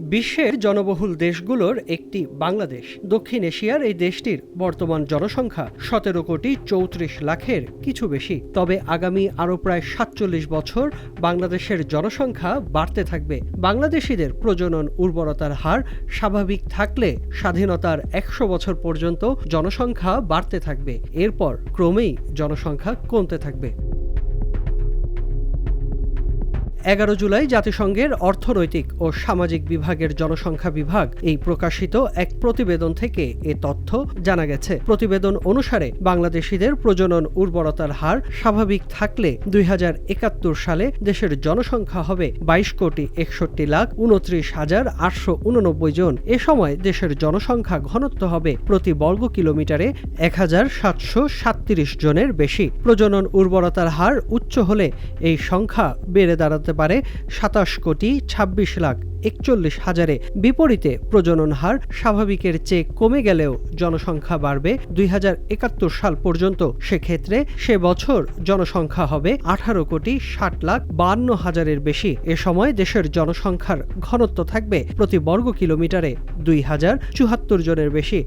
বিশ্বের জনবহুল দেশগুলোর একটি বাংলাদেশ। দক্ষিণ এশিয়ার এই দেশটির বর্তমান জনসংখ্যা সতেরো কোটি চৌত্রিশ লাখের কিছু বেশি। তবে আগামী আরও প্রায় সাতচল্লিশ বছর বাংলাদেশের জনসংখ্যা বাড়তে থাকবে। বাংলাদেশিদের প্রজনন উর্বরতার হার স্বাভাবিক থাকলে স্বাধীনতার একশো বছর পর্যন্ত জনসংখ্যা বাড়তে থাকবে। এরপর ক্রমেই জনসংখ্যা কমতে থাকবে। এগারো জুলাই জাতিসংঘের অর্থনৈতিক ও সামাজিক বিভাগের জনসংখ্যা বিভাগ এই প্রকাশিত এক প্রতিবেদন থেকে এ তথ্য জানা গেছে। প্রতিবেদন অনুসারে বাংলাদেশিদের প্রজনন উর্বরতার হার স্বাভাবিক থাকলে দুই হাজার একাত্তর সালে দেশের জনসংখ্যা হবে বাইশ কোটি একষট্টি লাখ উনত্রিশ হাজার আটশো উননব্বই জন। এ সময় দেশের জনসংখ্যা ঘনত্ব হবে প্রতি বর্গ কিলোমিটারে এক হাজার সাতশো সাতত্রিশ জনের বেশি। প্রজনন উর্বরতার হার উচ্চ হলে এই সংখ্যা বেড়ে দাঁড়াতে পারে সাতাশ কোটি ছাব্বিশ লাখ একচল্লিশ হাজারে। বিপরীতে প্রজনন হার স্বাভাবিকের চেয়ে কমে গেলেও জনসংখ্যা বাড়বে দুই হাজার একাত্তর সাল পর্যন্ত। সেক্ষেত্রে সে বছর জনসংখ্যা হবে আঠারো কোটি ষাট লাখ বান্ন হাজারের বেশি। এ সময় দেশের জনসংখ্যার ঘনত্ব থাকবে প্রতি বর্গ কিলোমিটারে দুই হাজার চুহাত্তর জনের বেশি।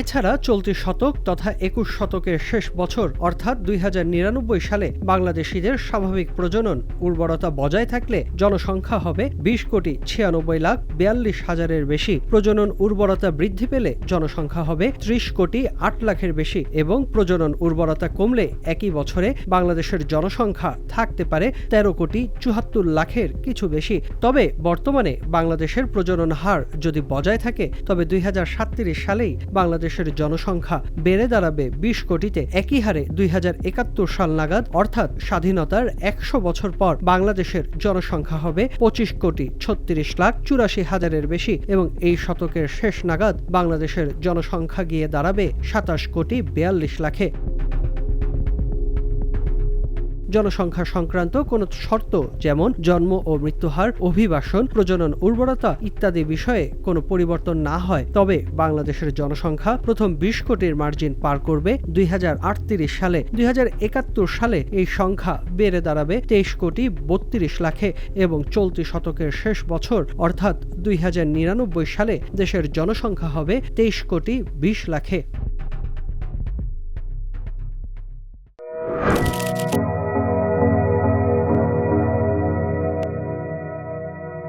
এছাড়া চলতি শতক তথা একুশ শতকের শেষ বছর, অর্থাৎ দুই হাজার নিরানব্বই সালে বাংলাদেশিদের স্বাভাবিক প্রজনন উর্বরতা বজায় থাকলে জনসংখ্যা হবে বিশ কোটি ছিয়ানব্বই লাখ বিয়াল্লিশ হাজারের বেশি। প্রজনন উর্বরতা বৃদ্ধি পেলে জনসংখ্যা হবে ত্রিশ কোটি আট লাখের বেশি এবং প্রজনন উর্বরতা কমলে একই বছরে বাংলাদেশের জনসংখ্যা থাকতে পারে তেরো কোটি চুহাত্তর লাখের কিছু বেশি। তবে বর্তমানে বাংলাদেশের প্রজনন হার যদি বজায় থাকে, তবে দুই সালেই বাংলাদেশ বাংলাদেশের জনসংখ্যা বেড়ে দাঁড়াবে বিশ কোটিতে, একই হারে দুই হাজার একাত্তর সাল নাগাদ, অর্থাৎ স্বাধীনতার একশো বছর পর বাংলাদেশের জনসংখ্যা হবে পঁচিশ কোটি ছত্রিশ লাখ চুরাশি হাজারের বেশি এবং এই শতকের শেষ নাগাদ বাংলাদেশের জনসংখ্যা গিয়ে দাঁড়াবে সাতাশ কোটি বিয়াল্লিশ লাখে। জনসংখ্যা সংক্রান্ত কোনো শর্ত যেমন জন্ম ও মৃত্যুহার, অভিবাসন, প্রজনন উর্বরতা ইত্যাদি বিষয়ে কোনো পরিবর্তন না হয়। তবে বাংলাদেশের জনসংখ্যা প্রথম বিশ কোটির মার্জিন পার করবে দুই হাজার আটত্রিশ সালে। দুই হাজার একাত্তর সালে এই সংখ্যা বেড়ে দাঁড়াবে তেইশ কোটি বত্রিশ লাখে এবং চলতি শতকের শেষ বছর, অর্থাৎ দুই হাজার নিরানব্বই সালে, দেশের জনসংখ্যা হবে তেইশ কোটি বিশ লাখে।